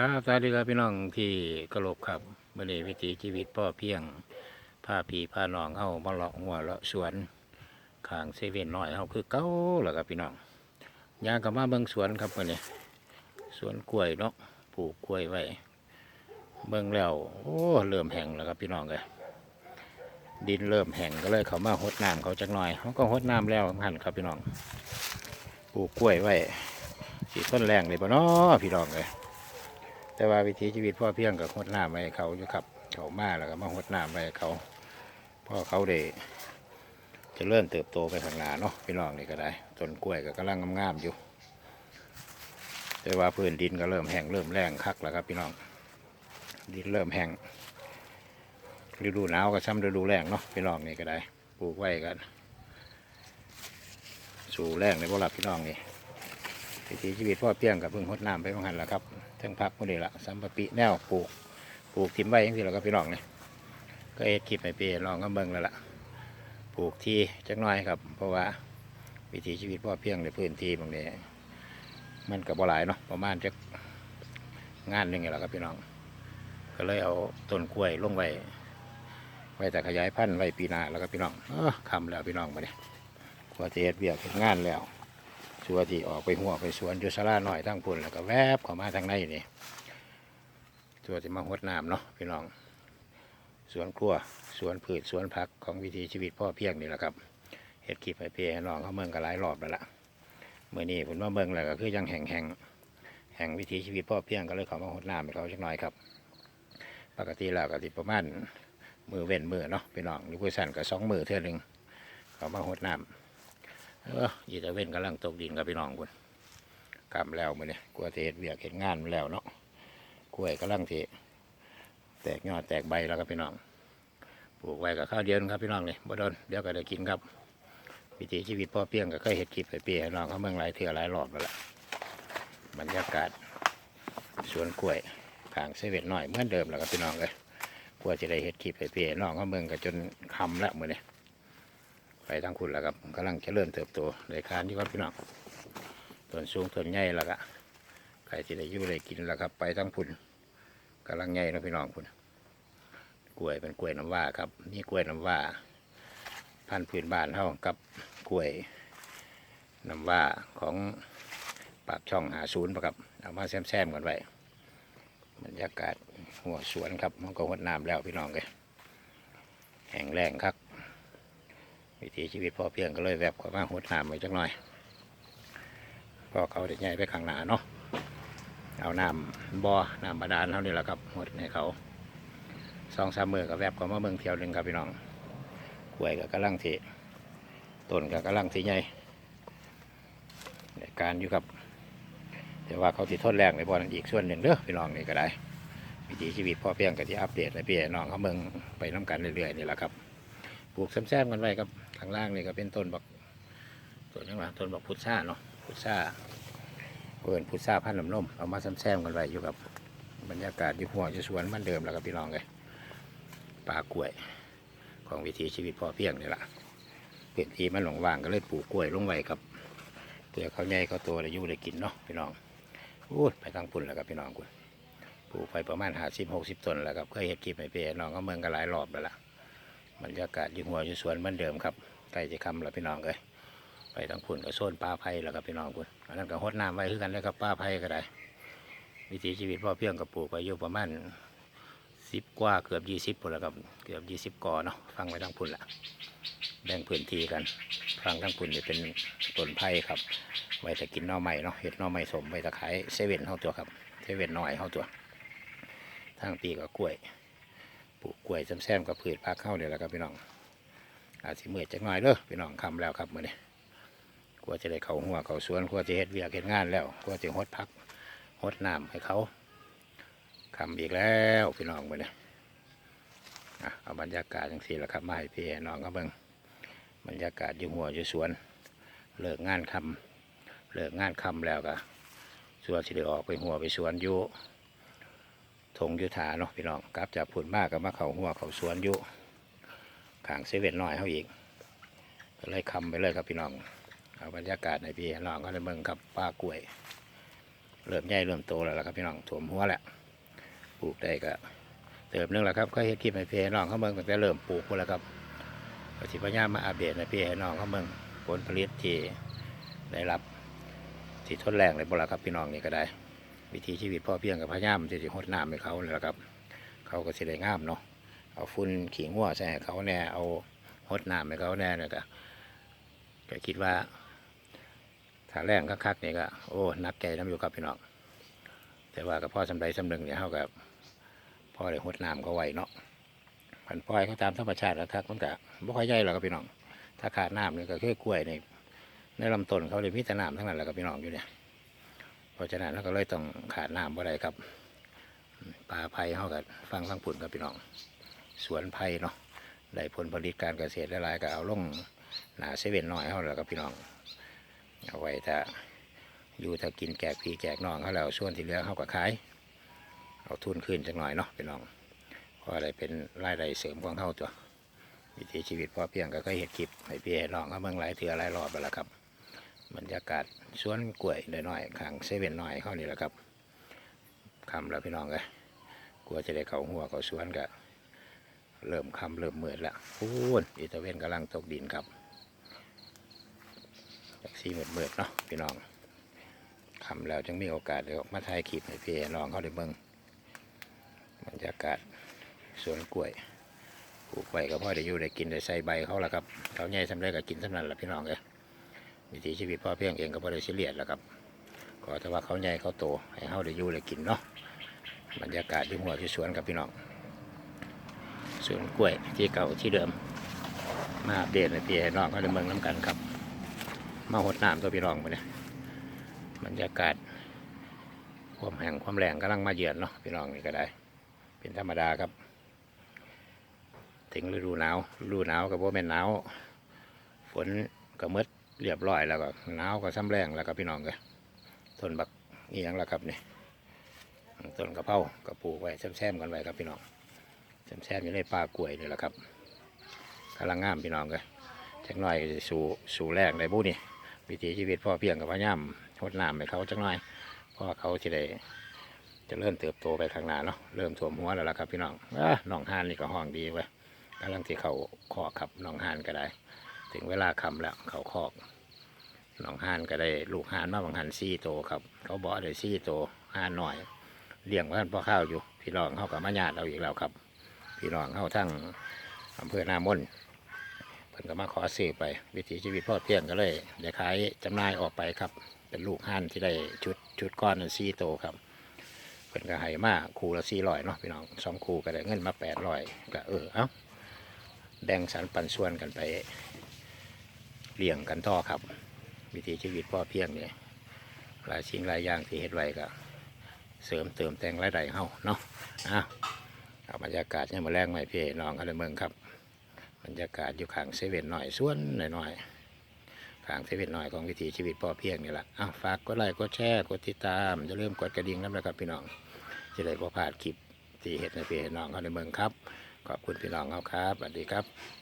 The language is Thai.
ครับสวัสดีครับพี่น้องที่กระโหลกครับเมื่อนี้วิถีชีวิตพ่อเพียงพาพี่พาหนองเข้ามาเลาะหัวเลาะสวนข้างเซเว่นน้อยเขาคือเก้าแล้วครับพี่น้องยางกับมาเบิ่งสวนครับเมื่อนี้สวนกล้วยเนาะปลูกกล้วยไว้เบิ่งแล้วโอ้เริ่มแห้งแล้วครับพี่น้องเลยดินเริ่มแห้งก็เลยเขามาหดน้ำเขาจักหน่อยเขาก็หดน้ำแล้วหันครับพี่น้องปลูกกล้วยไว้สีต้นแรงเลยปะเนาะพี่น้องเลย แต่ว่าวิถีชีวิตพ่อเพียงกับหดน้ำไว้ให้เขาอยู่ครับ เขามาแล้วก็มาหดน้ำไว้ให้เขาพ่อเขาได้จะเริ่มเติบโตไปข้างหน้าเนาะพี่น้องนี่ก็ได้ต้นกล้วยก็กำลังงามๆอยู่ แต่ว่าพื้นดินก็เริ่มแห้งเริ่มแรงคักแล้วครับพี่น้อง ดินเริ่มแห้งฤดูหนาวก็ซ้ำฤดูแรงเนาะพี่น้องนี่ก็ได้ปลูกไว้กัน สู่แรงในพวกเราพี่น้องนี่วิถีชีวิตพ่อเพียงกับเพิ่งหดน้ำไปบางหันแหละครับ ทั้งพักพวกนี้ละสัมปปีแนวปลูกปลูกทิมไว้ยังสิเราก็พี่น้องเนี่ยก็เอ็ดคลิปให้พี่น้องก็เบิ่งแล้วล่ะปลูกที่จักน้อยครับ เพราะว่าวิถีชีวิตพ่อเพียงในพื้นที่บางนี้มันกับบ่หลายเนาะประมาณจักงานหนึ่งนี่แหละครับพี่น้อง ก็เลยเอาต้นกล้วยลงไว้ไว้แต่ขยายพันธุ์ไว้ปีหน้าแล้วก็พี่น้องเออคำแล้วพี่น้องมาเนี่ยกว่าจะเฮ็ดเวียกเฮ็ดงานแล้ว ชัวที่ออกไปหัวไปสวนอยุสลาหน่อยทั้งพุ่นแล้วก็แวบเข้ามาทางในนี่ชัวที่มาหดน้ำเนาะพี่น้อง สวนครัวสวนพืชสวนผักของวิถีชีวิตพ่อเพียงนี่แหละครับเฮ็ดคลิปให้พี่ให้น้องเขาเมืองกันหลายรอบแล้วล่ะเมื่อนี้ผมว่าเมืองแล้วก็คือยังแห่งแห่งแห่งวิถีชีวิตพ่อเพียงก็เลยเขามาหดน้ำให้เขาจักหน่อยครับ ปกติแล้วก็ติประมาณมือเว้นมือเนาะพี่น้องหรือผู้สั่นก็สองมือเท่านึงเขามาหดน้ำ ออยีตะเว้นกำลังตกดินกับพี่น้องคุณกำแล้วมือเนี่ยกลัวเห็ดเวียกเห็ดงานมาแล้วเนาะกล้วยกำลังเที่แตกยอดแตกใบแล้วครับพี่น้อง ปลูกไว้กับข้าวเดียวครับพี่น้องเลยบ่โดนเดี๋ยวก็ได้กินครับวิถีชีวิตพ่อเพียงก็เคยเห็ดคลิปไปเปียน้องเขาเมืองหลายเถื่อหลายรอบแล้วล่ะบรรยากาศสวนกล้วยทางเซเว่นหน่อยเหมือนเดิมแล้วครับพี่น้องเลยกลัวจะได้เห็ดคลิปไปเปียน้องเขาเมืองก็จนคำแล้วมือเนี่ย ไปทางคุณแล้วครับกำลังเจริญเติบโตในคานที่ว่าพี่น้องต้นสูงต้นใหญ่แล้วก็ใครที่ได้ยู่ได้กินแล้วครับ ไปทางพุ่นกำลังใหญ่นะพี่น้องพุ่นกล้วยเป็นกล้วยน้ำว้าครับนี่กล้วยน้ำว้าพันธุ์พื้นบ้านเท่ากับกล้วยน้ำว้าของปากช่องหาศูนย์ปะครับเอามาแซมๆกันไว้บรรยากาศหัวสวนครับมันก็หดน้ำแล้วพี่น้องเลยแห้งแรงครับ วิถีชีวิตพ่อเพียงก็เลยแวบเข้ามาหดน้ำไว้จักหน่อยพอเขาเด็กใหญ่ไปข้างหน้าเนาะเอาน้ำบ่อน้ำบาดาลเท่านี้แหละครับหดให้เขาสองสามมือก็แวบเข้ามาเมืองเที่ยวหนึ่งครับพี่น้องกล้วยก็กำลังทีต้นก็กำลังทีใหญ่ในการอยู่กับแต่ว่าเขาติดทนแรงในบ่อนอีกส่วนหนึ่งเด้อพี่น้องนี่ก็ได้วิถีชีวิตพ่อเพียงก็ที่อัปเดตให้พี่น้องเขาเมืองไปน้กันเรื่อยๆนี่แหละครับ ปลูกแซมๆกันไว้ครับข้างล่างนี่ก็เป็นต้นบักต้นยังไงต้นบักพุทราเนาะพุทราเปิดพุทราพันธุ์ลำนมเอามาแซมๆกันไว้อยู่กับบรรยากาศอยู่หัวอยู่สวนมันเดิมแล้วครับพี่น้องเลยป่ากล้วย ของวิถีชีวิตพอเพียงนี่แหละพื้นที่มันหลงว่างก็เลยปลูกกล้วยลงไว้ครับเพื่อเขาใหญ่เขาโตได้ยู่ได้กินเนาะพี่น้องอู้ไปทางปุ่นแล้วครับพี่น้องคุณปลูกไปประมาณหาสิบหกสิบต้นแล้วครับเคยเห็ดคลิปให้พี่น้องเขาเมืองกันหลายรอบแล้วล่ะ บรรยากาศยู่หัวอยู่สวนเหมือนเดิมครับใกล้จะคำแล้วพี่น้องเลยไปทางพุ่นกับโซนป้าไผ่แล้วครับพี่น้องคุณอันนั้นก็หดน้ำไว้คือกันเลยครับป้าไผ่ก็ได้ วิถีชีวิตพ่อเพียงกับปลูกไปอยู่ประมาณสิบกว่าเกือบยี่สิบพุ่นแล้วครับเกือบยี่สิบกอเนาะฟังไว้ทางพุ่นละแบ่งพื้นที่กันฟังทางพุ่นจะเป็นต้นไผ่ครับไว้แต่กินนอใหม่เนาะเห็ดนอใหม่สมไว้แต่ขายเซเว่นเท่าตัวครับเซเว่นน้อยเท่าตัวทางปีกับกล้วย กล้วยแซมๆกับพืชพักเข้าเนี่ยแหละครับพี่น้องอาจสิเมื่อยจักหน่อยเด้อพี่น้องคำแล้วครับมื้อนี้กลัวจะได้เขาหัวเขาสวนกลัวจะเฮ็ดเวียกเฮ็ดงานแล้วกลัวจะหดพักหดน้ำให้เขาคำอีกแล้วพี่น้องมื้อนี้อะเอาบรรยากาศจังซี่ละครับมาให้พี่น้องเขาเบิ่งบรรยากาศอยู่หัวอยู่สวนเลิกงานคำเลิกงานคำแล้วก็ส่วนที่ได้ออกไปหัวไปสวนอยู่ ทงยุทธาเนาะพี่น้องกลับจากผุนมากกับมาเขาหัวเขาสวนอยู่ขางเซเว่นน้อยเขาอีกก็เลยคำไปเลยครับพี่น้องเอาบรรยากาศในพี่น้องก็ในเมืองครับป้ากล้วย เริ่มใหญ่เริ่มโตแล้วล่ะครับพี่น้องถ่วมหัวแหล้วปลูกได้ก็เติมนึงแล้วครับก็เฮ็ดคลิปให้พี่น้องเขาเบิ่งตั้งแต่เริ่มปลูกพุ่นแล้วครับก็สิพยายามมาอัปเดตให้พี่ให้น้องเขาเบิ่งผลผลิตที่ได้รับที่ทดแรงเลยบ่ละครับพี่น้องนี่ก็ได้ วิธีชีวิตพ่อเพียงกับพยายามที่จะหดน้ำให้เขาเลยละครับ เขาก็สิได้งามเนาะเอาฝุ่นขี้งัวใส่ให้เขาแน่เอาหดน้ำให้เขาแน่เนี่ยก็ก็คิดว่าถ้าแรงคักๆนี่ก็โอ้หนักใจน้ำอยู่กับพี่น้องแต่ว่ากับพ่อสำไรสำหนึ่งเนี่ยเขากับพ่อได้หดน้ำเขาไว้เนาะพันปล่อยเขาตามธรรมชาติแล้วทักมันก็บ่ค่อยใหญ่หรอกครับพี่น้อง ถ้าขาดน้ำเนี่ยก็คือกล้วยในในลำต้นเขาเลยมีแต่น้ำทั้งนั้นแหละครับพี่น้องอยู่เนี่ย เพราะฉะนั้นเราก็เลยต้องขาดน้ำบ่ได้ครับปลาไผ่เขากับฟังฟังผุนครับพี่น้อง สวนไผ่เนาะได้ผลผลิตการเกษตรหลายๆก็เอาลงหนาเซเว่นน้อยเขาแล้วครับพี่น้อง เอาไว้ถ้าอยู่ถ้ากินแจกพี่แจกน้องเขาแล้วส่วนที่เหลือเขาก็ขาย เอาทุนขึ้นจักหน่อยเนาะพี่น้องเพราะอะไรเป็นรายได้เสริมของเขาตัววิถีชีวิตพอเพียงก็เคยเห็นคลิปให้พี่ให้น้องเขาเมืองหลายเถื่อหลายรอบไปแล้วครับ บรรยากาศสวนกล้วยน้อยๆข้างเซเว่นน้อยเขานี่แหละครับคำแล้วพี่น้องเลยกลัวจะได้เขาหัวเขาสวนก็เริ่มคำเริ่มเมืดแล้วพูนอีตาเวนกำลังตกดินครับจากสีเมืดมืดๆเนาะพี่น้องคำแล้วจึงมีโอกาสเดี๋ยวมาถ่ายคลิปให้พี่น้องเขาได้เบิ่งบรรยากาศสวนกล้วยปลูกไว้ก็พ่อได้อยู่ได้กินได้ใส่ใบเขาละครับเขาใหญ่สำเร็จก็กินสำนันละพี่น้องเลย วิถีชีวิตพ่อเพียงเองก็บ่ได้ซีเรียสแล้วครับขอแต่ว่าเขาใหญ่เขาโตให้เขาได้อยู่ได้กินเนาะบรรยากาศที่หัวที่สวนกับพี่น้องสวนกล้วยที่เก่าที่เดิม มาอัปเดตให้พี่น้องเขาได้เมืองน้ำกันครับ มาหดน้ำตัวพี่น้องไปเนี่ยบรรยากาศความแห้งความแรงกำลังมาเยือนเนาะพี่น้องนี่ก็ได้ เป็นธรรมดาครับ ถึงฤดูหนาวฤดูหนาวกับว่าเป็นหนาว ฝนก็มืด เรียบร้อยแล้วก็หนาวก็ซ้ำแรงแล้วก็พี่น้องก็ต้นบักนี่ยังแล้วครับนี่ต้นกระเพรากระปลูกไว้แซมๆกันไว้ครับพี่น้องแซมๆอยู่ในป่ากล้วยนี่แหละครับกำลังงามพี่น้องก็จักหน่อยสู่สู่แรกในบุนี่วิถีชีวิตพ่อเพียงกับพะย่ำทดน้ำให้เขาจักหน่อยเพราะว่าเขาจะได้จะเริ่มเติบโตไปข้างหน้าเนาะเริ่มถ่วมหัวแล้วล่ะครับพี่น้องอน้องฮานนี่ก็ห้องดีเว้ยกำลังที่เขาคอขับน้องฮานก็ได้ ถึงเวลาคำแล้วเขาคอกน้องห่านก็ได้ลูกห่านมาบางหันซี่โตครับ เขาบอกได้ซี่โตห่านหน่อยเลี้ยงว้ท่านพ่อข้าวอยู่ พี่น้องเขากับมาญาติเราอีกแล้วครับ พี่น้องเขาทั้งอำเภอนามนเพิ่นก็มาขอซื้อไป วิถีชีวิตพ่อเพียงก็เลยได้ขายจำหน่ายออกไปครับ เป็นลูกห่านที่ได้ชุดชุดก้อนซี่โตครับเพิ่นก็ให้มาคูละสี่ร้อยเนาะพี่น้องสองคูก็ได้เงินมาแปดร้อยก็เออเอ้าแบ่งสรรปันส่วนกันไป เลี้ยงกันต่อครับ วิถีชีวิตพ่อเพียงเนี่ยหลายสิ่งหลายอย่างที่เฮ็ดไว้ก็เสริมเติมแต่งรายได้เฮาเนาะอ้าวเอาบรรยากาศเนี่ยมาแรงใหม่พี่น้องกันเลยเมืองครับ บรรยากาศอยู่ข้างเซเว่นหน่อยส่วนหน่อยๆข้างเซเว่นหน่อยของวิถีชีวิตพ่อเพียงนี่แหละอ้าวฝากกดไลค์กดแชร์กดติดตามอย่าลืมกดกระดิ่งนะครับพี่น้องจะได้บ่พลาดคลิปที่เฮ็ดในพี่น้องเขาในเมืองครับ ขอบคุณพี่น้องเขาครับสวัสดีครับ